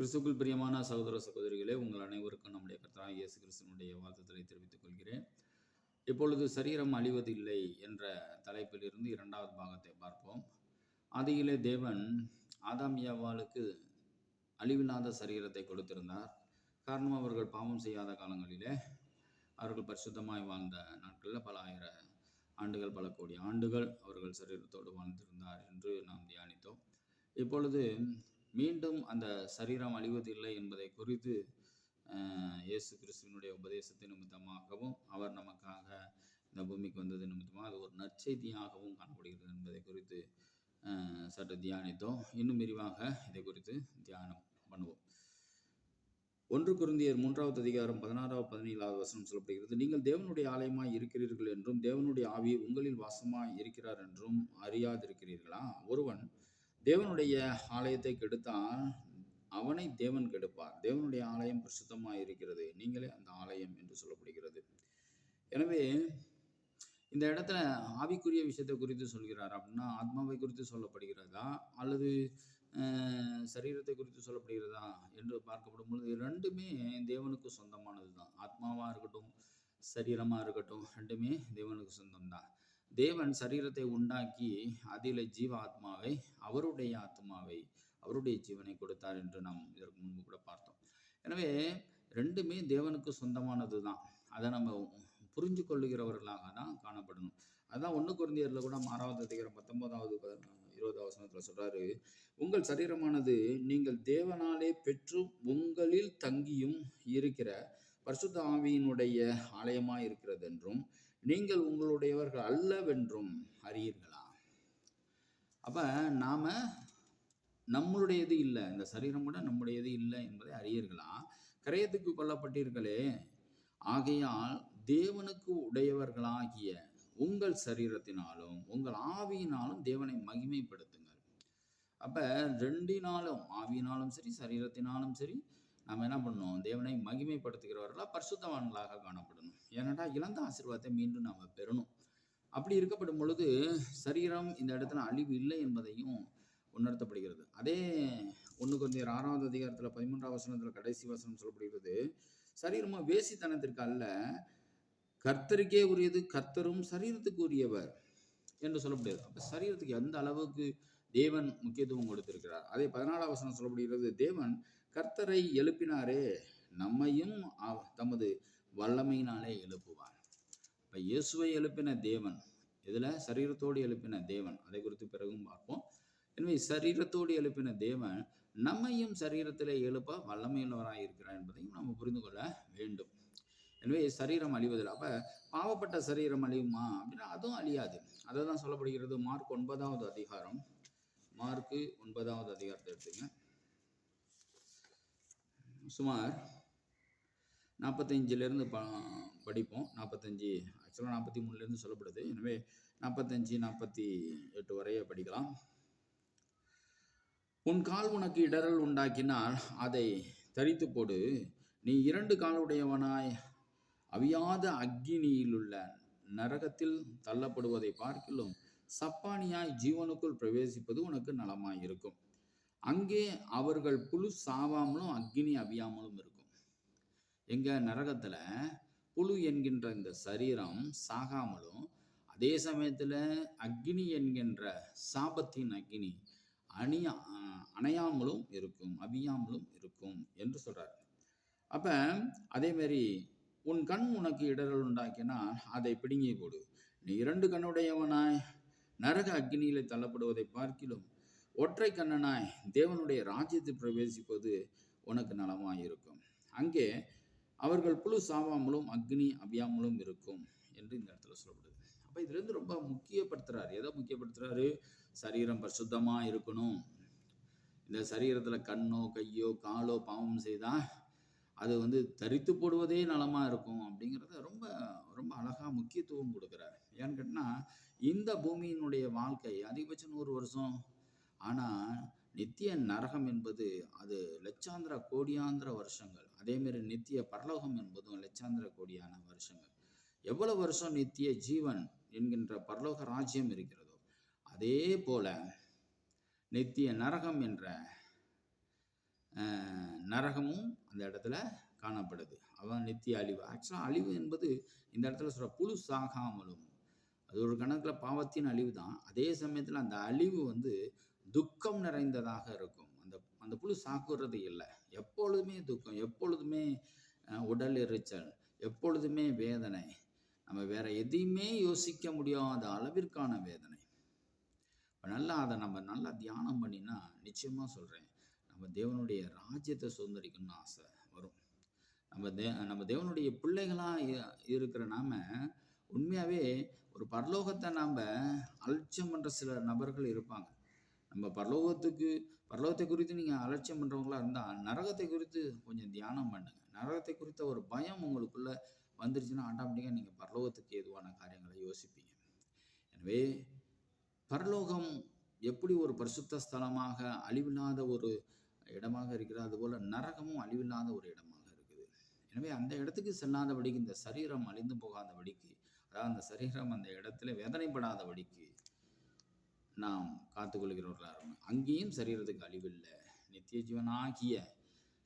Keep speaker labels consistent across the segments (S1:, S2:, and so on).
S1: கிறிஸ்துக்குள் பிரியமான சகோதர சகோதரிகளே உங்கள் அனைவருக்கும் நம்முடைய கர்த்தராக இயேசு கிறிஸ்தனுடைய வாழ்த்துதலை தெரிவித்துக் கொள்கிறேன் இப்பொழுது சரீரம் அழிவதில்லை என்ற தலைப்பிலிருந்து இரண்டாவது பாகத்தை பார்ப்போம். ஆதியிலே தேவன் ஆதாம் ஏவாளுக்கு அழிவில்லாத சரீரத்தை கொடுத்திருந்தார். காரணம் அவர்கள் பாவம் செய்யாத காலங்களிலே அவர்கள் பரிசுத்தமாய் வாழ்ந்த நாட்களில் பல ஆயிர ஆண்டுகள் பல கோடி ஆண்டுகள் அவர்கள் சரீரத்தோடு வாழ்ந்திருந்தார் என்று நாம் தியானித்தோம். இப்பொழுது மீண்டும் அந்த சரீரம் அழிவதில்லை என்பதை குறித்து இயேசு கிறிஸ்துவினுடைய உபதேசத்தை நிமித்தமாகவும் அவர் நமக்காக இந்த பூமிக்கு வந்தது நிமித்தமாக அது ஒரு நற்செய்தியாகவும் காணப்படுகிறது என்பதை குறித்து சற்று தியானித்தோம். இன்னும் விரிவாக இதை குறித்து தியானம் பண்ணுவோம். ஒன்று குருந்தியர் மூன்றாவது அதிகாரம் பதினாறாவது பதினேழாவது வசனம் சொல்லப்படுகிறது நீங்கள் தேவனுடைய ஆலயமாய் இருக்கிறீர்கள் என்றும் தேவனுடைய ஆவி உங்களில் வாசமாய் இருக்கிறார் என்றும் அறியாதிருக்கிறீர்களா? ஒருவன் தேவனுடைய ஆலயத்தை கெடுத்தால் அவனை தேவன் கெடுப்பார். தேவனுடைய ஆலயம் பிரசுத்தமாக இருக்கிறது. நீங்களே அந்த ஆலயம் என்று சொல்லப்படுகிறது. எனவே இந்த இடத்துல ஆவிக்குரிய விஷயத்தை குறித்து சொல்கிறார் அப்படின்னா ஆத்மாவை குறித்து சொல்லப்படுகிறதா? அல்லது சரீரத்தை குறித்து சொல்லப்படுகிறதா? என்று பார்க்கப்படும் பொழுது ரெண்டுமே தேவனுக்கு சொந்தமானது தான் ஆத்மாவாக இருக்கட்டும் சரீரமாக இருக்கட்டும் ரெண்டுமே தேவனுக்கு சொந்தம்தான். தேவன் சரீரத்தை உண்டாக்கி அதில் ஜீவ ஆத்மாவை அவருடைய ஆத்மாவை அவருடைய ஜீவனை கொடுத்தார் என்று நாம் இதற்கு முன்பு கூட பார்த்தோம். எனவே ரெண்டுமே தேவனுக்கு சொந்தமானது தான் அதை நம்ம புரிஞ்சு கொள்ளுகிறவர்களாக தான் காணப்படணும். அதான் ஒன்று குருந்தியரில் கூட ஆறாவது அதிகாரம் பத்தொன்பதாவது இருபதாவது வசனத்தில் சொல்றாரு உங்கள் சரீரமானது நீங்கள் தேவனாலே பெற்று உங்களில் தங்கியும் இருக்கிற பரிசுத்த ஆவியினுடைய ஆலயமாக இருக்கிறது என்றும் நீங்கள் உங்களுடையவர்கள் அல்லவென்றும் அறியீர்களா? அப்போ நாம் நம்மளுடையது இல்லை. இந்த சரீரம் கூட நம்முடையது இல்லை என்பதை அறியீர்களா? கரையத்துக்கு கொல்லப்பட்டீர்களே. ஆகையால் தேவனுக்கு உடையவர்களாகிய உங்கள் சரீரத்தினாலும் உங்கள் ஆவியினாலும் தேவனை மகிமைப்படுத்துங்கள். அப்போ ரெண்டினாலும் ஆவியினாலும் சரி சரீரத்தினாலும் சரி நாம் என்ன பண்ணணும் தேவனை மகிமைப்படுத்துகிறவர்களா பரிசுத்தவான்களாக காணப்படணும். ஏன்னாடா இழந்த ஆசீர்வாதத்தை மீண்டும் நாம் பெறணும். அப்படி இருக்கப்படும் பொழுது சரீரம் இந்த இடத்துல அழிவு இல்லை என்பதையும் உணர்த்தப்படுகிறது. அதே ஒன்று கொஞ்சம் ஆறாவது அதிகாரத்தில் பதிமூன்றாவது வசனத்தில் கடைசி வசனம் சொல்லப்படுகிறது. சரீரமும் வேசித்தனத்திற்கு அல்ல கர்த்தருக்கே உரியது கர்த்தரும் சரீரத்துக்கு உரியவர் என்று சொல்லப்படுகிறது. அப்போ சரீரத்துக்கு எந்த அளவுக்கு தேவன் முக்கியத்துவம் கொடுத்திருக்கிறார். அதே பதினாலாம் வசனம் சொல்லப்படுகிறது தேவன் கர்த்தரை எழுப்பினாரே நம்மையும் தமது வல்லமையினாலே எழுப்புவார். இப்போ இயேசுவை எழுப்பின தேவன் இதில் சரீரத்தோடு எழுப்பின தேவன். அதை குறித்து பிறகும் பார்ப்போம். எனவே சரீரத்தோடு எழுப்பின தேவன் நம்மையும் சரீரத்திலே எழுப்ப வல்லமையுள்ளவராக இருக்கிறார் என்பதையும் நம்ம புரிந்து கொள்ள வேண்டும். எனவே சரீரம் அழிவதில்லை. அப்போ பாவப்பட்ட சரீரம் அழியுமா? அப்படின்னா அதுவும் அழியாது. அதை தான் சொல்லப்படுகிறது மார்க் ஒன்பதாவது அதிகாரம் மார்க்கு ஒன்பதாவது அதிகாரத்தை எடுத்துங்க. சுமார் நாற்பத்தஞ்சிலேருந்து ப படிப்போம். நாற்பத்தஞ்சு ஆக்சுவலாக நாற்பத்தி மூணுலேருந்து சொல்லப்படுது. எனவே நாற்பத்தஞ்சு நாற்பத்தி எட்டு வரைய படிக்கலாம். உன் கால் உனக்கு இடறல் உண்டாக்கினால் அதை தரித்து போடு. நீ இரண்டு காலுடையவனாய் அவியாத அக்கினியிலுள்ள நரகத்தில் தள்ளப்படுவதை பார்க்கிலும் சப்பானியாய் ஜீவனுக்குள் பிரவேசிப்பது உனக்கு நலமாய் இருக்கும். அங்கே அவர்கள் புழு சாவாமலும் அக்னி அவியாமலும் இருக்கும். எங்க நரகத்துல புழு என்கின்ற இந்த சரீரம் சாகாமலும் அதே சமயத்துல அக்னி என்கின்ற சாபத்தின் அக்னி அணியா அணையாமலும் இருக்கும் அவியாமலும் இருக்கும் என்று சொல்றார். அப்ப அதே மாதிரி உன் கண் உனக்கு இடரல் உண்டாக்கினால் அதை பிடுங்கி போடு நீ இரண்டு கண்ணுடையவனாய் நரக அக்னியில தள்ளப்படுவதை பார்க்கிலும் ஒற்றை கண்ணனாய் தேவனுடைய ராஜ்யத்தில் பிரவேசிப்பது உனக்கு நலமாயிருக்கும். அங்கே அவர்கள் புழு சாவாமலும் அக்னி அபியாமலும் இருக்கும் என்று இந்த இடத்துல சொல்லப்படுது. அப்போ இதுலேருந்து ரொம்ப முக்கியப்படுத்துறாரு. எதை முக்கியப்படுத்துறாரு? சரீரம் பரிசுத்தமாக இருக்கணும். இந்த சரீரத்தில் கண்ணோ கையோ காலோ பாவம் செய்தால் அது வந்து தரித்து போடுவதே நலமாக இருக்கும் அப்படிங்கிறத ரொம்ப ரொம்ப அழகாக முக்கியத்துவம் கொடுக்குறாரு. ஏன்னு கேட்டால் இந்த பூமியினுடைய வாழ்க்கை அதிகபட்சம் நூறு வருஷம். ஆனால் நித்திய நரகம் என்பது அது லட்சாந்திர கோடியாந்திர வருஷங்கள். அதேமாரி நித்திய பரலோகம் என்பதும் லட்சாந்திர கோடியான வருஷங்கள். எவ்வளவு வருஷம் நித்திய ஜீவன் என்கின்ற பரலோக ராஜ்யம் இருக்கிறதோ அதே போல நித்திய நரகம் என்ற நரகமும் அந்த இடத்துல காணப்படுது. அவன் நித்திய அழிவு. ஆக்சுவலாக அழிவு என்பது இந்த இடத்துல சொல்கிற புழு சாகாமலும் அது ஒரு கணக்கில் பாவத்தின் அழிவு தான். அதே சமயத்தில் அந்த அழிவு வந்து துக்கம் நிறைந்ததாக இருக்கும். அந்த அந்த புழு சாக்குறது இல்லை. எப்பொழுதுமே துக்கம் எப்பொழுதுமே உடல் எரிச்சல் எப்பொழுதுமே வேதனை. நம்ம வேற எதையுமே யோசிக்க முடியாத அளவிற்கான வேதனை. இப்போ நல்லா அதை நம்ம நல்லா தியானம் பண்ணினா நிச்சயமாக சொல்கிறேன் நம்ம தேவனுடைய ராஜ்யத்தை சுதந்திரிக்கணும்னு ஆசை வரும். நம்ம தே நம்ம தேவனுடைய பிள்ளைகளாக இருக்கிற நாம உண்மையாகவே ஒரு பரலோகத்தை நாம் அலட்சியம் பண்ணுற சில நபர்கள் இருப்பாங்க. நம்ம பரலோகத்துக்கு பரலோகத்தை குறித்து நீங்கள் அலட்சியம் பண்ணுறவங்களா இருந்தால் நரகத்தை குறித்து கொஞ்சம் தியானம் பண்ணுங்கள் நரகத்தை குறித்த ஒரு பயம் உங்களுக்குள்ளே வந்துருச்சுன்னா ஆட்டோமேட்டிக்காக நீங்கள் பரலோகத்துக்கு ஏதுவான காரியங்களை யோசிப்பீங்க. எனவே பரலோகம் எப்படி ஒரு பரிசுத்த ஸ்தலமாக அழிவில்லாத ஒரு இடமாக இருக்கிறது அதுபோல் நரகமும் அழிவில்லாத ஒரு இடமாக இருக்குது. எனவே அந்த இடத்துக்கு செல்லாதபடிக்கு இந்த சரீரம் அழிந்து போகாதபடிக்கு அதாவது அந்த சரீரம் அந்த இடத்துல வேதனைப்படாதபடிக்கு நாம் காத்துக்கொள்கிறவர்களாக இருக்கணும் அங்கேயும் சரீரத்துக்கு அழிவில்லை. நித்திய ஜீவனாகிய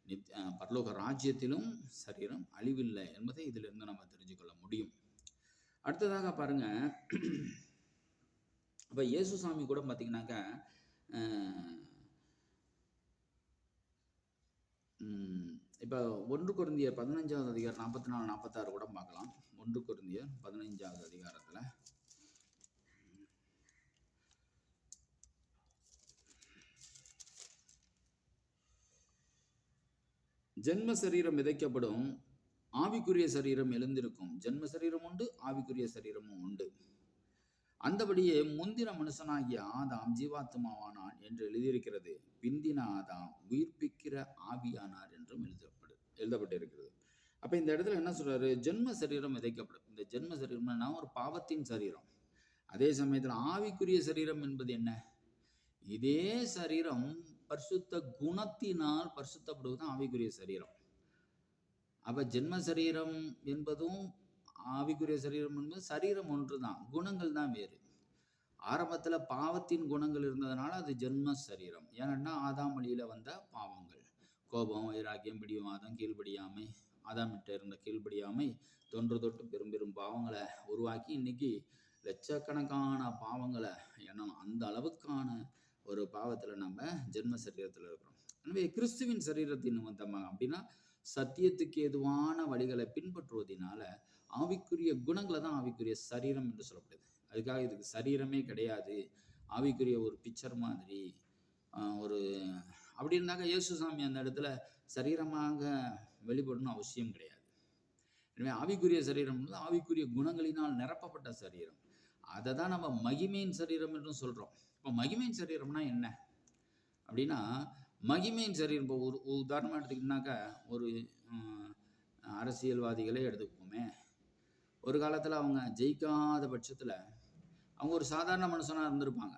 S1: நித் பரலோக ராஜ்யத்திலும் சரீரம் அழிவில்லை என்பதை இதிலிருந்து நம்ம தெரிஞ்சுக்கொள்ள முடியும். அடுத்ததாக பாருங்க. இப்போ இயேசு சாமி கூட பார்த்தீங்கன்னாக்கா இப்போ ஒன்று குருந்தியர் பதினஞ்சாவது அதிகாரம் நாற்பத்தி நாலு நாற்பத்தாறு கூட பார்க்கலாம். ஒன்று குருந்தியர் பதினஞ்சாவது அதிகாரத்தில். ஜென்ம சரீரம் விதைக்கப்படும். ஆவிக்குரிய சரீரம் எழுந்திருக்கும். ஜென்ம சரீரம் உண்டு ஆவிக்குரிய சரீரமும் உண்டு. அந்தபடியே முந்தின மனுஷனாகிய ஆதாம் ஜீவாத்மாவான என்று எழுதியிருக்கிறது. பிந்தின ஆதாம் உயிர்ப்பிக்கிற ஆவியானார் என்றும் எழுதப்படு எழுதப்பட்டிருக்கிறது. அப்போ இந்த இடத்துல என்ன சொல்றாரு? ஜென்ம சரீரம் விதைக்கப்படும். இந்த ஜென்ம சரீரம்னா ஒரு பாவத்தின் சரீரம். அதே சமயத்தில் ஆவிக்குரிய சரீரம் என்பது என்ன? இதே சரீரம் பரிசுத்த குணத்தினால் பரிசுத்தப்படுவது ஆவிக்குரிய சரீரம். அப்போ ஜென்ம சரீரம் என்பதும் ஆவிக்குரிய சரீரம் என்பது சரீரம் ஒன்று தான் குணங்கள் தான் வேறு. ஆரம்பத்துல பாவத்தின் குணங்கள் இருந்ததுனால அது ஜென்ம சரீரம். ஏன்னா ஆதாம் வழியில வந்த பாவங்கள். கோபம் வைராக்கியம் பிடிவாதம் கீழ்படியாமை ஆதாமிட்ட இருந்த கீழ்படியாமை தொன்று தொட்டு பெரும் பெரும் பாவங்களை உருவாக்கி இன்னைக்கு லட்சக்கணக்கான பாவங்களை எண்ணலாம். அந்த அளவுக்கான ஒரு பாவத்துல நம்ம ஜென்ம சரீரத்துல இருக்கிறோம். எனவே கிறிஸ்துவின் சரீரத்தின் நிமித்தமாக அப்படின்னா சத்தியத்துக்கு எதுவான வழிகளை பின்பற்றுவதனால ஆவிக்குரிய குணங்களை தான் ஆவிக்குரிய சரீரம் என்று சொல்லப்படுது. அதுக்காக இதுக்கு சரீரமே கிடையாது. ஆவிக்குரிய ஒரு பிக்சர் மாதிரி ஒரு அப்படி இருந்தாக்க இயேசுசாமி அந்த இடத்துல சரீரமாக வெளிப்படணும் அவசியம் கிடையாது. எனவே ஆவிக்குரிய சரீரம் வந்து ஆவிக்குரிய குணங்களினால் நிரப்பப்பட்ட சரீரம். அதை தான் நம்ம மகிமையின் சரீரம் என்றும் சொல்கிறோம் இப்போ மகிமையின் சரீரம்னா என்ன? அப்படின்னா மகிமையின் சரீரம் இப்போ ஒரு உதாரணமாக எடுத்துக்கிட்டோம்னாக்கா ஒரு அரசியல்வாதிகளே எடுத்துக்குவோமே ஒரு காலத்தில் அவங்க ஜெயிக்காத பட்சத்தில் அவங்க ஒரு சாதாரண மனுஷனாக இருந்திருப்பாங்க.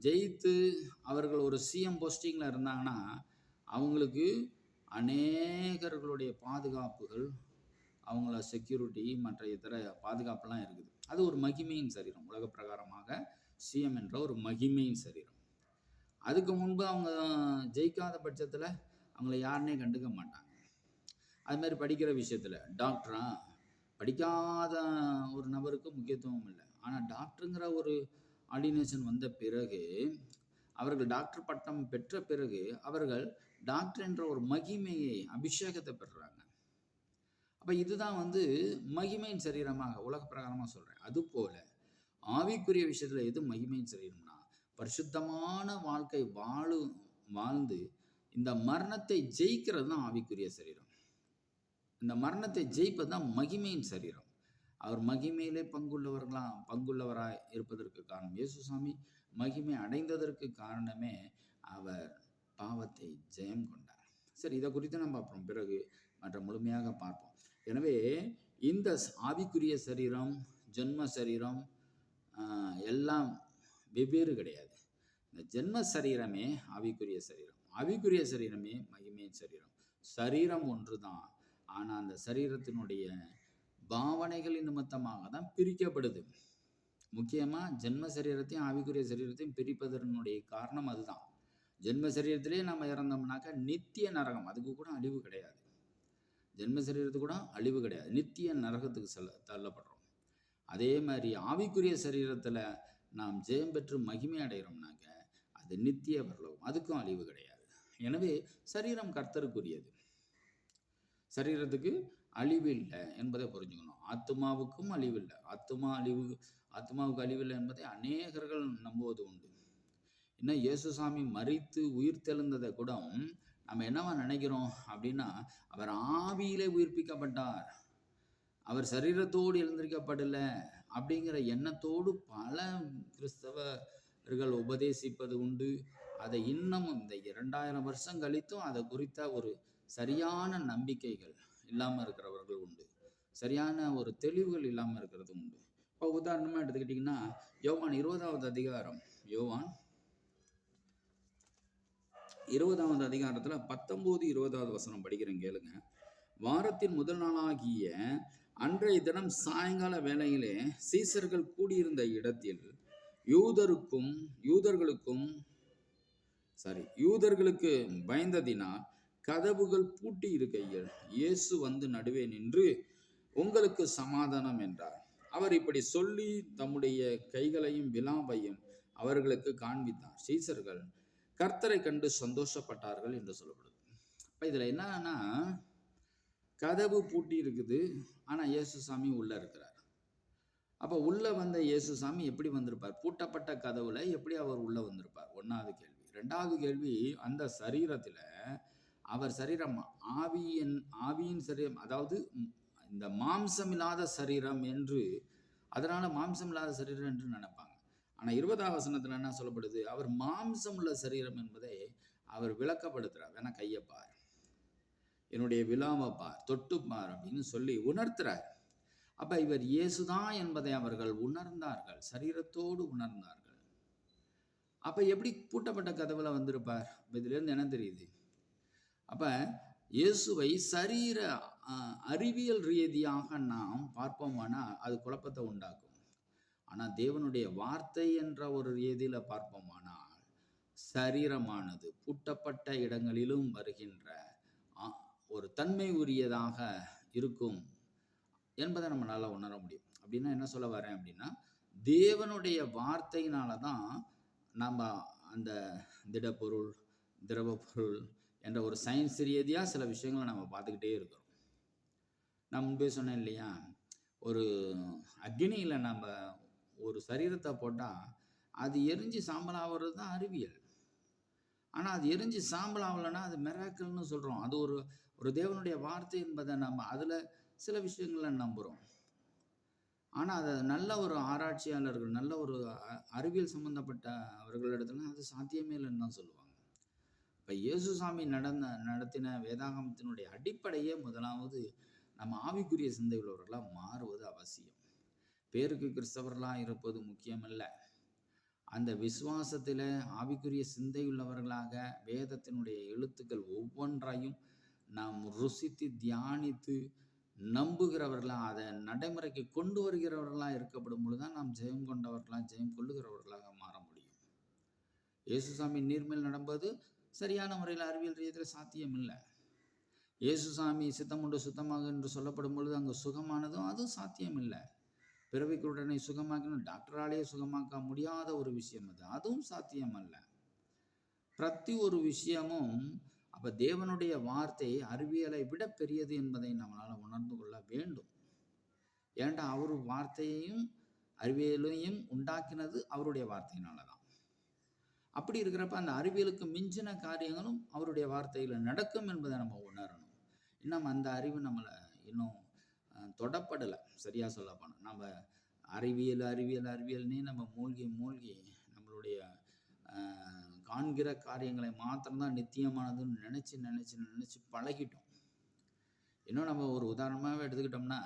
S1: ஜெயித்து அவர்கள் ஒரு சிஎம் போஸ்டிங்கில் இருந்தாங்கன்னா அவங்களுக்கு அநேகர்களுடைய பாதுகாப்புகள் அவங்கள செக்யூரிட்டி மற்ற இதர பாதுகாப்புலாம் இருக்குது. அது ஒரு மகிமையின் சரீரம். உலக பிரகாரமாக சிஎம் என்ற ஒரு மகிமையின் சரீரம். அதுக்கு முன்பு அவங்க ஜெயிக்காத பட்சத்தில் அவங்கள யாருனே கண்டுக்க மாட்டாங்க. அதுமாரி படிக்கிற விஷயத்தில் டாக்டரா படிக்காத ஒரு நபருக்கு முக்கியத்துவம் இல்லை. ஆனால் டாக்டருங்கிற ஒரு ஆர்டினேஷன் வந்த பிறகு அவர்கள் டாக்டர் பட்டம் பெற்ற பிறகு அவர்கள் டாக்டர் என்ற ஒரு மகிமையை அபிஷேகத்தை பெறுறாங்க. அப்போ இதுதான் வந்து மகிமையின் சரீரமாக உலக பிரகாரமாக சொல்கிறேன் அதுபோல ஆவிக்குரிய விஷயத்தில் எது மகிமையின் சரீரம்னா பரிசுத்தமான வாழ்க்கை வாழு வாழ்ந்து இந்த மரணத்தை ஜெயிக்கிறது தான் ஆவிக்குரிய சரீரம். இந்த மரணத்தை ஜெயிப்பது தான் மகிமையின் சரீரம். அவர் மகிமையிலே பங்குள்ளவர்களாம் பங்குள்ளவராய் இருப்பதற்கு காரணம். இயேசுசாமி மகிமை அடைந்ததற்கு காரணமே அவர் பாவத்தை ஜெயம் கொண்டார். சரி இதை குறித்து நம்ம அப்புறம் பிறகு மற்ற முழுமையாக பார்ப்போம். எனவே இந்த ஸ்- ஆவிக்குரிய சரீரம் ஜென்ம சரீரம் எல்லாம் வெவ்வேறு கிடையாது. இந்த ஜென்ம சரீரமே ஆவிக்குரிய சரீரம். ஆவிக்குரிய சரீரமே மகிமையின் சரீரம். சரீரம் ஒன்று தான் ஆனால் அந்த சரீரத்தினுடைய பாவனைகளின் நிமித்தமாக தான் பிரிக்கப்படுது. முக்கியமாக ஜென்ம சரீரத்தையும் ஆவிக்குரிய சரீரத்தையும் பிரிப்பதனுடைய காரணம் அதுதான். ஜென்ம சரீரத்திலே நம்ம இறந்தோம்னாக்கா நித்திய நரகம் அதுக்கு கூட அழிவு கிடையாது. ஜென்ம சரீரத்துக்கு கூட அழிவு கிடையாது. நித்திய நரகத்துக்கு செல்ல தள்ளப்படுறோம். அதே மாதிரி ஆவிக்குரிய சரீரத்தில் நாம் ஜெயம் பெற்று மகிமை அடைகிறோம்னாக்க அது நித்திய பரலோகம் அதுக்கும் அழிவு கிடையாது. எனவே சரீரம் கர்த்தருக்குரியது. சரீரத்துக்கு அழிவு இல்லை என்பதை புரிஞ்சுக்கணும். ஆத்மாவுக்கும் அழிவு இல்லை ஆத்மா அழிவு ஆத்மாவுக்கு அழிவில்லை என்பதை அநேகர்கள் நம்புவது உண்டு. இன்னும் இயேசுசாமி மறித்து உயிர் தெழுந்ததை கூட நம்ம என்னவா நினைக்கிறோம் அப்படின்னா அவர் ஆவியிலே உயிர்ப்பிக்கப்பட்டார். அவர் சரீரத்தோடு எழுந்திருக்கப்படல அப்படிங்கிற எண்ணத்தோடு பல கிறிஸ்தவர்கள் உபதேசிப்பது உண்டு. அதை இன்னமும் இந்த இரண்டாயிரம் வருஷம் கழித்தும் அதை குறித்த ஒரு சரியான நம்பிக்கைகள் இல்லாமல் இருக்கிறவர்கள் உண்டு. சரியான ஒரு தெளிவுகள் இல்லாமல் இருக்கிறது உண்டு. இப்போ உதாரணமாக எடுத்துக்கிட்டிங்கன்னா யோவான் இருபதாவது அதிகாரம் யோவான் இருபதாவது அதிகாரத்தில் பத்தொம்போது இருபதாவது வசனம் படிக்கிறேன் கேளுங்க. வாரத்தின் முதல் நாளாகிய அன்றைய தினம் சாயங்கால வேளையிலே சீசர்கள் கூடியிருந்த இடத்தில் யூதருக்கும் யூதர்களுக்கும் சாரி யூதர்களுக்கு பயந்ததினால் கதவுகள் பூட்டி இருக்கையில் இயேசு வந்து நடுவே நின்று உங்களுக்கு சமாதானம் என்றார். அவர் இப்படி சொல்லி தம்முடைய கைகளையும் விலாவையும் அவர்களுக்கு காண்பித்தார். சீசர்கள் கர்த்தரை கண்டு சந்தோஷப்பட்டார்கள் என்று சொல்லப்படுது. இப்போ இதில் என்னன்னா கதவு பூட்டி இருக்குது ஆனால் இயேசுசாமி உள்ளே இருக்கிறார். அப்போ உள்ளே வந்த இயேசுசாமி எப்படி வந்திருப்பார்? பூட்டப்பட்ட கதவுல எப்படி அவர் உள்ளே வந்திருப்பார்? ஒன்றாவது கேள்வி. ரெண்டாவது கேள்வி அந்த சரீரத்தில் அவர் சரீரம் ஆவியின் ஆவியின் சரீரம் அதாவது இந்த மாம்சம் இல்லாத சரீரம் என்று அதனால மாம்சம் இல்லாத சரீரம் என்று நினைப்பாங்க. ஆனால் இருபதாம் வசனத்தில் என்ன சொல்லப்படுது? அவர் மாம்சம் உள்ள சரீரம் என்பதை அவர் விளக்கப்படுத்துறார். வேணா கையை பார். என்னுடைய விழாவை பார் தொட்டுப்பார் அப்படின்னு சொல்லி உணர்த்துறார். அப்ப இவர் இயேசுதான் என்பதை அவர்கள் உணர்ந்தார்கள். சரீரத்தோடு உணர்ந்தார்கள். அப்ப எப்படி பூட்டப்பட்ட கதவுல வந்திருப்பார்? இதுல இருந்து என்ன தெரியுது? அப்போ இயேசுவை சரீர அறிவியல் ரீதியாக நாம் பார்ப்போமானால் அது குழப்பத்தை உண்டாக்கும். ஆனால் தேவனுடைய வார்த்தை என்ற ஒரு ரீதியில் பார்ப்போமானால் சரீரமானது பூட்டப்பட்ட இடங்களிலும் வருகின்ற ஒரு தன்மை உரியதாக இருக்கும் என்பதை நம்மளால் உணர முடியும். அப்படின்னா என்ன சொல்ல வரேன் அப்படின்னா தேவனுடைய வார்த்தையினால தான் நம்ம அந்த திடப்பொருள் திரவ பொருள் என்ற ஒரு சயின்ஸ் ரீதியாக சில விஷயங்களை நம்ம பார்த்துக்கிட்டே இருக்கிறோம். நான் முன்பே சொன்னேன் இல்லையா? ஒரு அக்னியில் நம்ம ஒரு சரீரத்தை போட்டால் அது எரிஞ்சு சாம்பல் ஆகிறது தான் அறிவியல். ஆனால் அது எரிஞ்சு சாம்பல் ஆகலைன்னா அது மெராக்கல்னு சொல்கிறோம் அது ஒரு ஒரு தேவனுடைய வார்த்தை என்பதை நம்ம அதில் சில விஷயங்களை நம்புகிறோம் ஆனால் அதை நல்ல ஒரு ஆராய்ச்சியாளர்கள் நல்ல ஒரு அ- அறிவியல் சம்மந்தப்பட்ட அவர்களிடத்துல அது சாத்தியமே இல்லைன்னு தான் சொல்லுவாங்க. இப்போ இயேசுசாமி நடந்த நடத்தின வேதாகமத்தினுடைய அடிப்படையே முதலாவது நம்ம ஆவிக்குரிய சிந்தை உள்ளவர்களாக மாறுவது அவசியம். பேருக்கு கிறிஸ்தவர்களாக இருப்பது முக்கியமல்ல. அந்த விசுவாசத்தில் ஆவிக்குரிய சிந்தையுள்ளவர்களாக வேதத்தினுடைய எழுத்துக்கள் ஒவ்வொன்றையும் நாம் ருசித்து தியானித்து நம்புகிறவர்களாக அதை நடைமுறைக்கு கொண்டு வருகிறவர்களாக இருக்கப்படும் பொழுது தான் நாம் ஜெயம் கொண்டவர்களாக ஜெயம் கொள்ளுகிறவர்களாக மாற முடியும். இயேசுசாமி நீர்மேல் நடப்பது சரியான முறையில் அறிவியல் ரீதியில் சாத்தியம் இல்லை இயேசுசாமி சித்தமுண்டு சுத்தமாக என்று சொல்லப்படும் பொழுது அங்கே சுகமானதும் அதுவும் சாத்தியம் இல்லை பிறவிக்குடனை சுகமாக்கணும் டாக்டராலேயே சுகமாக்க முடியாத ஒரு விஷயம் அது. அதுவும் சாத்தியம் அல்ல பிரதி ஒரு விஷயமும் அப்போ தேவனுடைய வார்த்தை அறிவியலை விட பெரியது என்பதை நம்மளால் உணர்ந்து கொள்ள வேண்டும். ஏண்டா அவர் வார்த்தையையும் அறிவியலையும் உண்டாக்கினது அவருடைய வார்த்தையினால தான் அப்படி இருக்கிறப்ப அந்த அறிவியலுக்கு மிஞ்சின காரியங்களும் அவருடைய வார்த்தையில் நடக்கும் என்பதை நம்ம உணரணும். இன்னும் அந்த அறிவு நம்மளை இன்னும் தொடப்படலை. சரியாக சொல்ல போனால் நம்ம அறிவியல் அறிவியல் அறிவியல்னே நம்ம மூழ்கி மூழ்கி நம்மளுடைய காண்கிற காரியங்களை மாத்திரம்தான் நித்தியமானதுன்னு நினச்சி நினச்சி நினச்சி பழகிட்டோம். இன்னும் நம்ம ஒரு உதாரணமாகவே எடுத்துக்கிட்டோம்னா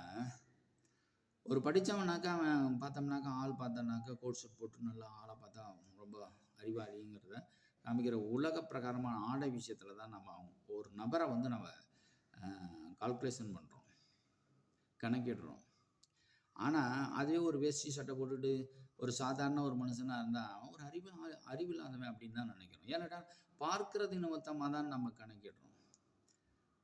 S1: ஒரு படித்தவனாக்கா அவன் பார்த்தோம்னாக்கா ஆள் பார்த்தோம்னாக்கா கோட் ஷூட் போட்டு நல்லா ஆளை பார்த்தா ரொம்ப அறிவாளிங்கிறத காமிக்கிற உலக பிரகாரமான ஆடை விஷயத்தில் தான் நம்ம அவங்க ஒரு நபரை வந்து நம்ம கால்குலேஷன் பண்ணுறோம் கணக்கிடுறோம். ஆனால் அதே ஒரு வேஷ்டி சட்டை போட்டுட்டு ஒரு சாதாரண ஒரு மனுஷனாக இருந்தால் ஒரு அறிவு அறிவில்லாதவன் அப்படின்னு தான் நினைக்கிறோம். ஏன்னாடா பார்க்கறது நிமித்தமாக தான் நம்ம கணக்கிடுறோம்.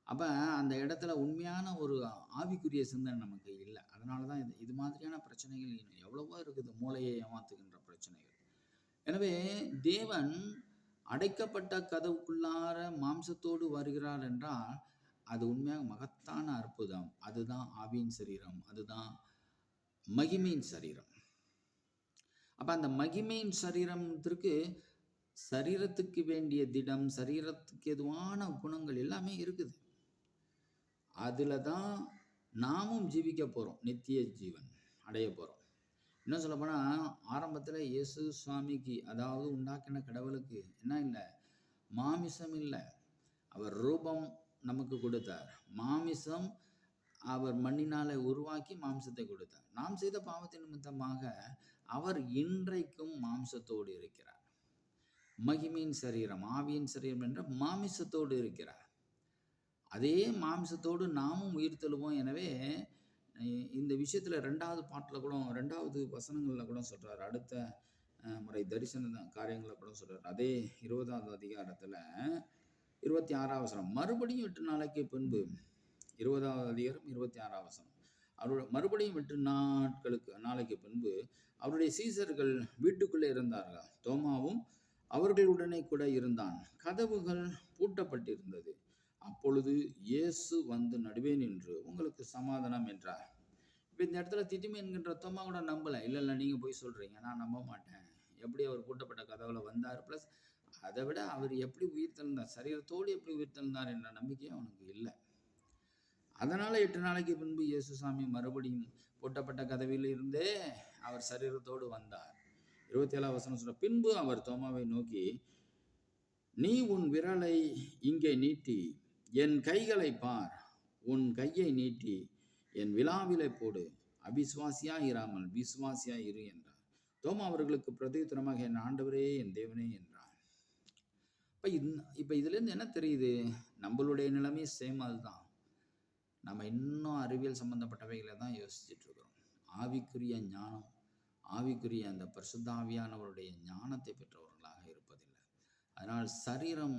S1: அப்போ அந்த இடத்துல உண்மையான ஒரு ஆவிக்குரிய சிந்தனை நமக்கு இல்லை. அதனால தான் இது இது மாதிரியான பிரச்சனைகள் எவ்வளவோ இருக்குது. மூளையை ஏமாத்துகின்ற எனவே தேவன் அடைக்கப்பட்ட கதவுக்குள்ளார மாம்சத்தோடு வருகிறார் என்றால் அது உண்மையாக மகத்தான அற்புதம். அதுதான் ஆவியின் சரீரம். அதுதான் மகிமையின் சரீரம். அப்ப அந்த மகிமையின் சரீரத்திற்கு சரீரத்துக்கு வேண்டிய திடம் சரீரத்துக்கு எதுவான குணங்கள் எல்லாமே இருக்குது. அதுல தான் நாமும் ஜீவிக்க போறோம். நித்திய ஜீவன் அடைய போறோம். இன்னும் சொல்ல போனால் ஆரம்பத்தில் இயேசு சுவாமிக்கு அதாவது உண்டாக்கின கடவுளுக்கு என்ன இல்லை? மாமிசம் இல்லை. அவர் ரூபம் நமக்கு கொடுத்தார். மாமிசம் அவர் மண்ணினால் உருவாக்கி மாம்சத்தை கொடுத்தார். நாம் செய்த பாவத்தின் நிமித்தமாக அவர் இன்றைக்கும் மாம்சத்தோடு இருக்கிறார். மகிமையின் சரீரம் ஆவியின் சரீரம் என்ற மாமிசத்தோடு இருக்கிறார். அதே மாம்சத்தோடு நாமும் உயிர் தழுவோம். எனவே இந்த விஷயத்தில் ரெண்டாவது பாட்டில் கூட ரெண்டாவது வசனங்களில் கூட சொல்கிறார் அடுத்த முறை தரிசன காரியங்களை கூட சொல்கிறார் அதே இருபதாவது அதிகாரத்தில் இருபத்தி ஆறாவது வசனம் மறுபடியும் எட்டு நாளைக்கு பின்பு இருபதாவது அதிகாரம் இருபத்தி ஆறாவது வசனம் அவருடைய மறுபடியும் எட்டு நாட்களுக்கு நாளைக்கு பின்பு அவருடைய சீசர்கள் வீட்டுக்குள்ளே இருந்தார்கள். தோமாவும் அவர்களுடனே கூட இருந்தான். கதவுகள் பூட்டப்பட்டிருந்தது. அப்பொழுது இயேசு வந்து நடுவே நின்று உங்களுக்கு சமாதானம் என்றார். இப்போ இந்த இடத்துல திதிமை என்கின்ற கூட நம்பல. இல்லை இல்லை நீங்கள் போய் சொல்கிறீங்க நான் நம்ப மாட்டேன். எப்படி அவர் கூட்டப்பட்ட கதவுல வந்தார்? ப்ளஸ் அதை விட அவர் எப்படி உயிர் சரீரத்தோடு எப்படி உயிர்த்தழுந்தார் என்ற நம்பிக்கையும் அவனுக்கு இல்லை. அதனால் எட்டு நாளைக்கு பின்பு இயேசுசாமி மறுபடியும் பூட்டப்பட்ட கதவில் இருந்தே அவர் சரீரத்தோடு வந்தார். இருபத்தி ஏழாம் வசனம் சொல்ற பின்பு அவர் தோமாவை நோக்கி நீ உன் விரலை இங்கே நீட்டி என் கைகளை பார். உன் கையை நீட்டி என் விழாவிலை போடு. அவிசுவாசியா இராமல் விசுவாசியா இரு என்றார். தோமா அவர்களுக்கு பிரதியுத்தரமாக என் ஆண்டவரே என் தேவனே என்றார். இப்போ இந் இப்போ இதுலேருந்து என்ன தெரியுது? நம்மளுடைய நிலைமை சேம் அதுதான். நம்ம இன்னும் அறிவியல் சம்மந்தப்பட்டவைகளை தான் யோசிச்சுட்டு இருக்கிறோம். ஆவிக்குரிய ஞானம் ஆவிக்குரிய அந்த பரிசுத்தாவியானவருடைய ஞானத்தை பெற்றவர்களாக இருப்பதில்லை. அதனால் சரீரம்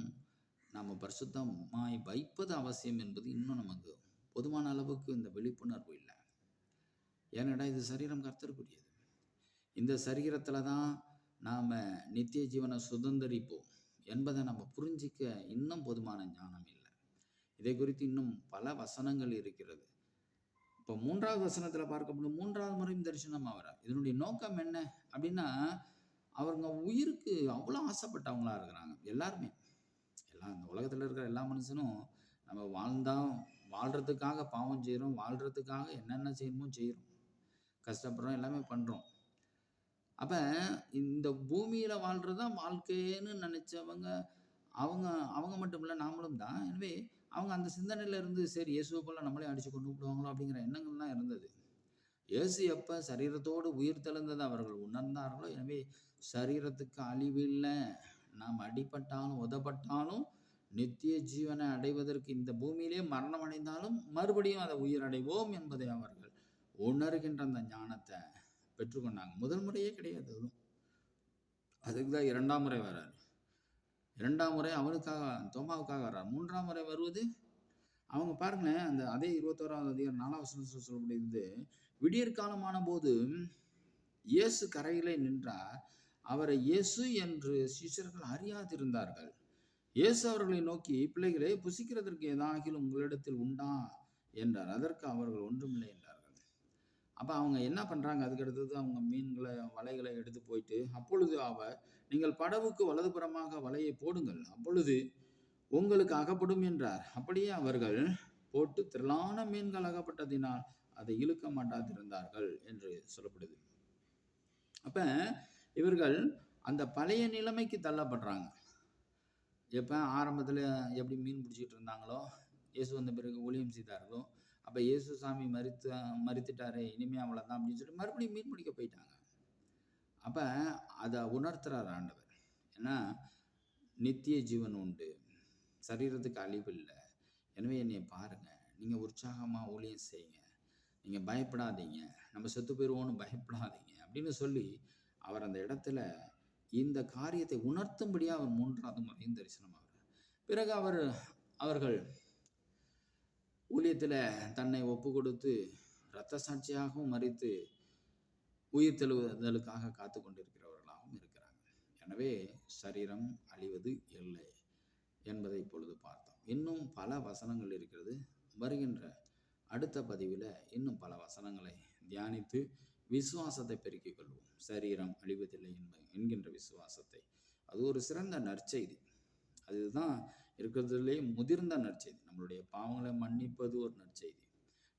S1: நம்ம பரிசுத்தமாய் வைப்பது அவசியம் என்பது இன்னும் நமக்கு பொதுவான அளவுக்கு இந்த விழிப்புணர்வு இல்லை. ஏன்னடா இது சரீரம் கர்த்தருக்குரியது. இந்த சரீரத்தில் தான் நாம் நித்திய ஜீவனை சுதந்திரிப்போம் என்பதை நம்ம புரிஞ்சிக்க இன்னும் போதுமான ஞானம் இல்லை. இதை குறித்து இன்னும் பல வசனங்கள் இருக்கிறது. இப்போ மூன்றாவது வசனத்தில் பார்க்கப்படும் மூன்றாவது முறையும் தரிசனம் ஆகிறார் இதனுடைய நோக்கம் என்ன அப்படின்னா அவங்க உயிருக்கு அவ்வளோ ஆசைப்பட்டவங்களா இருக்கிறாங்க. எல்லாருமே. எல்லாம் இந்த உலகத்தில் இருக்கிற எல்லா மனுஷனும் நம்ம வாழ்ந்தால் வாழ்கிறதுக்காக பாவம் செய்கிறோம் வாழ்கிறதுக்காக என்னென்ன செய்யணுமோ செய்கிறோம் கஷ்டப்படுறோம் எல்லாமே பண்ணுறோம் அப்போ இந்த பூமியில் வாழ்கிறது தான் வாழ்க்கைன்னு நினச்சவங்க அவங்க அவங்க மட்டும் இல்லை நாமளும் தான். எனவே அவங்க அந்த சிந்தனையில இருந்து சரி இயேசுவை போல் நம்மளே அடித்து கொண்டு விடுவாங்களோ அப்படிங்கிற எண்ணங்கள்லாம் இருந்தது. இயேசு எப்போ சரீரத்தோடு உயிர் தெளிந்ததை அவர்கள் உணர்ந்தார்களோ எனவே சரீரத்துக்கு அழிவு இல்லை நாம் அடிபட்டாலும் உதப்பட்டாலும் நித்திய ஜீவனை அடைவதற்கு இந்த பூமியிலே மரணம் அடைந்தாலும் மறுபடியும் அதை உயிர் அடைவோம் என்பதை அவர்கள் உணர்கின்ற அந்த ஞானத்தை பெற்றுக்கொண்டாங்க. முதல் முறையே கிடையாது அதுவும். அதுக்கு தான் இரண்டாம் முறை வர்றாரு. இரண்டாம் முறை அவனுக்காக தோமாவுக்காக வர்றார். மூன்றாம் முறை வருவது அவங்க பாருங்களேன் அந்த அதே இருபத்தோராவது அதிகாரம் நாலாவது வசனத்தில் சொல்லப்படுகிறது விடியற் காலமான போது இயேசு கரையிலே நின்றார். அவரை இயேசு என்று சிஷ்யர்கள் அறியாதிருந்தார்கள். இயேசு அவர்களை நோக்கி பிள்ளைகளே புசிக்கிறதற்கு ஏதாகிலும் உங்களிடத்தில் உண்டா? என்றார். அதற்கு அவர்கள் ஒன்றுமில்லை என்றார்கள். அப்போ அவங்க என்ன பண்ணுறாங்க அதுக்கு அடுத்தது அவங்க மீன்களை வலைகளை எடுத்து போயிட்டு அப்பொழுது அவர் நீங்கள் படவுக்கு வலதுபுறமாக வலையை போடுங்கள். அப்பொழுது உங்களுக்கு அகப்படும் என்றார். அப்படியே அவர்கள் போட்டு திரளான மீன்கள் அகப்பட்டதினால் அதை இழுக்க மாட்டாதிருந்தார்கள் என்று சொல்லப்படுது. அப்போ இவர்கள் அந்த பழைய நிலைமைக்கு தள்ளப்படுறாங்க. எப்போ ஆரம்பத்தில் எப்படி மீன் பிடிச்சிட்டு இருந்தாங்களோ இயேசு வந்த பிறகு ஊழியம் செய்தார்களோ அப்போ இயேசு சாமி மறித்து மறித்துட்டாரே இனிமே அவ்வளோதான் அப்படின்னு சொல்லிட்டு மறுபடியும் மீன் பிடிக்க போயிட்டாங்க. அப்போ அதை உணர்த்துறார் ஆண்டவர். ஏன்னா நித்திய ஜீவன் உண்டு. சரீரத்துக்கு அழிவு இல்லை. எனவே என்னை பாருங்கள் நீங்கள் உற்சாகமாக ஊழியம் செய்யுங்க. நீங்கள் பயப்படாதீங்க. நம்ம செத்து போயிடுவோன்னு பயப்படாதீங்க அப்படின்னு சொல்லி அவர் அந்த இடத்துல இந்த காரியத்தை உணர்த்தும்படியாக அவர் மூன்றாவது முறையும் தரிசனமாகிறார் பிறகு அவர் அவர்கள் ஊழியத்தில் தன்னை ஒப்பு கொடுத்து இரத்த சாட்சியாகவும் மறித்து உயிர் தெழுவுதலுக்காக காத்து கொண்டிருக்கிறவர்களாகவும் இருக்கிறாங்க. எனவே சரீரம் அழிவது இல்லை என்பதை இப்பொழுது பார்த்தோம். இன்னும் பல வசனங்கள் இருக்கிறது. வருகின்ற அடுத்த பதிவில் இன்னும் பல வசனங்களை தியானித்து விசுவாசத்தை பெருக்கிக் கொள்வோம். சரீரம் அழிவதில்லை என்பது என்கின்ற விசுவாசத்தை. அது ஒரு சிறந்த நற்செய்தி. அதுதான் இருக்கிறதுலே முதிர்ந்த நற்செய்தி. நம்மளுடைய பாவங்களை மன்னிப்பது ஒரு நற்செய்தி.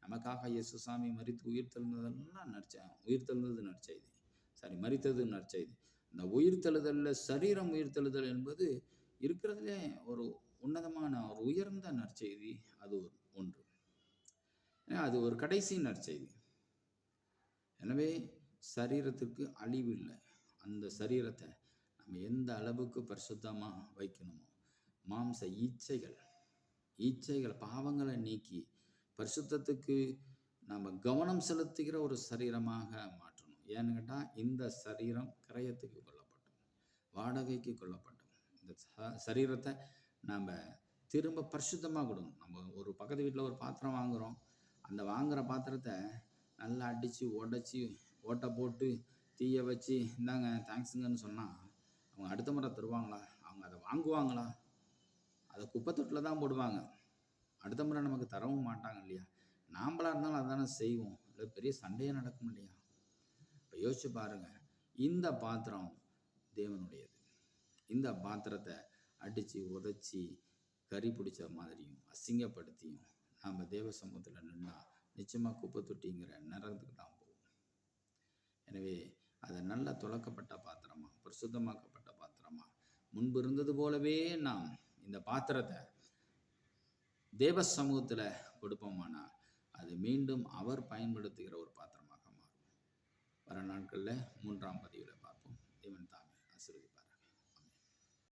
S1: நமக்காக இயேசு சாமி மறித்து உயிர் தெழுந்ததெல்லாம் நற்செ உயிர் தெழுந்தது நற்செய்தி. சாரி மறித்தது நற்செய்தி. இந்த உயிர் தெழுதலில் சரீரம் உயிர் தெழுதல் என்பது இருக்கிறதுலே ஒரு உன்னதமான ஒரு உயர்ந்த நற்செய்தி. அது ஒரு ஒன்று. ஏன்னா அது ஒரு கடைசி நற்செய்தி. எனவே சரீரத்திற்கு அழிவு இல்லை. அந்த சரீரத்தை நம்ம எந்த அளவுக்கு பரிசுத்தமாக வைக்கணுமோ மாம்ச ஈச்சைகள் ஈச்சைகள் பாவங்களை நீக்கி பரிசுத்தத்துக்கு நம்ம கவனம் செலுத்துகிற ஒரு சரீரமாக மாற்றணும். ஏன்னு கேட்டால் இந்த சரீரம் கிரயத்துக்கு கொல்லப்பட்டோம் வாடகைக்கு கொல்லப்பட்டோம் இந்த சரீரத்தை நாம் திரும்ப பரிசுத்தமாக கொடுக்கணும். நம்ம ஒரு பக்கத்து வீட்டில் ஒரு பாத்திரம் வாங்குகிறோம் அந்த வாங்குகிற பாத்திரத்தை நல்லா அடித்து உடச்சி ஓட்டை போட்டு தீயை வச்சு இந்தாங்க தேங்க்ஸுங்கன்னு சொன்னால் அவங்க அடுத்த முறை தருவாங்களா? அவங்க அதை வாங்குவாங்களா? அதை குப்பைத்தொட்டில் தான் போடுவாங்க. அடுத்த முறை நமக்கு தரவும் மாட்டாங்க இல்லையா? நாம்பளாக இருந்தாலும் அதானே செய்வோம். இல்லை பெரிய சண்டையே நடக்கும் இல்லையா? இப்போ யோசிச்சு பாருங்க. இந்த பாத்திரம் தேவனுடையது. இந்த பாத்திரத்தை அடித்து உதைச்சி கறி பிடிச்ச மாதிரியும் அசிங்கப்படுத்தியும் நாம் தேவ சமூகத்தில் நின்னால் நிச்சயமாக குப்பை தொட்டிங்கிற நரகத்துக்கு தான் போகும் எனவே அதை நல்ல துளக்கப்பட்ட பாத்திரமா பிரசுத்தமாக்கப்பட்ட பாத்திரமா முன்பு இருந்தது போலவே நாம் இந்த பாத்திரத்தை தேவ சமூகத்தில் கொடுப்போமானா அது மீண்டும் அவர் பயன்படுத்துகிற ஒரு பாத்திரமாக மாறும். வர நாட்களில் மூன்றாம் பதிவில்